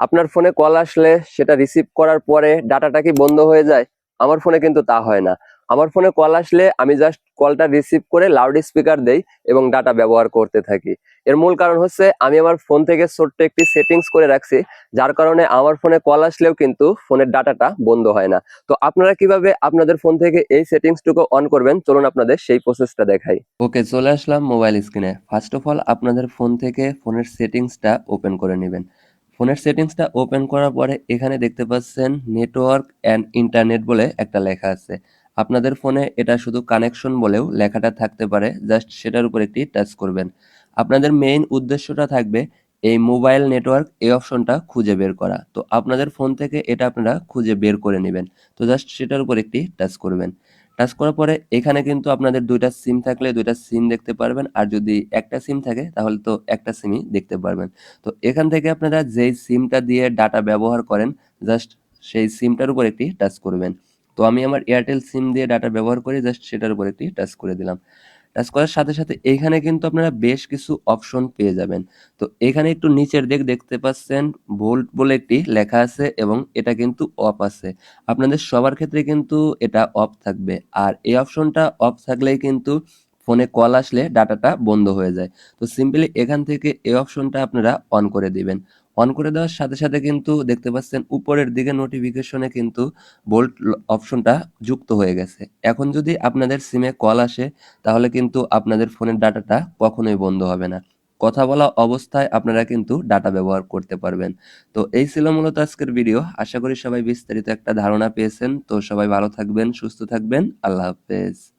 আপনার ফোনে কল আসলে সেটা রিসিভ করার পরে ডাটাটা কি বন্ধ হয়ে যায়? আমার ফোনে কিন্তু তা হয় না। আমার ফোনে কল আসলে আমি জাস্ট কলটা রিসিভ করে লাউড স্পিকার দেই এবং ডাটা ব্যবহার করতে থাকি। এর মূল কারণ হচ্ছে আমি আমার ফোন থেকে ছোট্ট একটি সেটিংস করে রাখছি, যার কারণে আমার ফোনে কল আসলেও কিন্তু ফোনের ডাটাটা বন্ধ হয় না। তো আপনারা কীভাবে আপনাদের ফোন থেকে এই সেটিংসটুকু অন করবেন? চলুন আপনাদের সেই প্রসেসটা দেখাই। ওকে, চলে আসলাম মোবাইল স্ক্রিনে ফার্স্ট অফ অল আপনাদের ফোন থেকে ফোনের সেটিংসটা ওপেন করে নেবেন। ফোনের সেটিংসটা ওপেন করার পরে এখানে দেখতে পাচ্ছেন নেটওয়ার্ক অ্যান্ড ইন্টারনেট বলে একটা লেখা আছে। আপনাদের ফোনে এটা শুধু কানেকশন বলেও লেখাটা থাকতে পারে, জাস্ট সেটার উপর একটি টাচ করবেন। আপনাদের মেইন উদ্দেশ্যটা থাকবে এই মোবাইল নেটওয়ার্ক এই অপশনটা খুঁজে বের করা। তো আপনাদের ফোন থেকে এটা আপনারা খুঁজে বের করে নেবেন। তো জাস্ট সেটার উপর একটি টাচ করবেন। টাচ করার পরে এখানে কিন্তু আপনাদের দুইটা সিম থাকলে দুইটা সিম দেখতে পারবেন। আর যদি একটা সিম থাকে, তাহলে তো একটা সিমই দেখতে পারবেন। তো এখান থেকে আপনারা যেই সিমটা দিয়ে ডাটা ব্যবহার করেন জাস্ট সেই সিমটার উপর একটি টাচ করবেন। তো আমি আমার এয়ারটেল সিম দিয়ে ডাটা ব্যবহার করি জাস্ট সেটার উপর একটি টাচ করে দিলাম। টাচ করার সাথে সাথে এখানে কিন্তু আপনারা বেশ কিছু অপশন পেয়ে যাবেন। তো এখানে একটু নিচের দিক দেখতে পাচ্ছেন ভোল্ট বলে একটি লেখা আছে এবং এটা কিন্তু অফ আছে। আপনাদের সবার ক্ষেত্রে কিন্তু এটা অফ থাকবে। আর এই অপশনটা অফ থাকলেই কিন্তু ফোনে কল আসলে ডাটাটা বন্ধ হয়ে যায়। তো সিম্পলি এখান থেকে এই অপশনটা আপনারা অন করে দিবেন। অন করে দেওয়ার সাথে সাথে কিন্তু দেখতে পাচ্ছেন উপরের দিকে নোটিফিকেশনে কিন্তু বোল্ট অপশনটা যুক্ত হয়ে গেছে। এখন যদি আপনাদের সিমে কল আসে, তাহলে কিন্তু আপনাদের ফোনের ডাটাটা কখনোই বন্ধ হবে না। কথা বলা অবস্থায় আপনারা কিন্তু ডাটা ব্যবহার করতে পারবেন। তো এই ছিল মূলত আজকের ভিডিও আশা করি সবাই বিস্তারিত একটা ধারণা পেয়েছেন। তো সবাই ভালো থাকবেন, সুস্থ থাকবেন। আল্লাহ হাফেজ।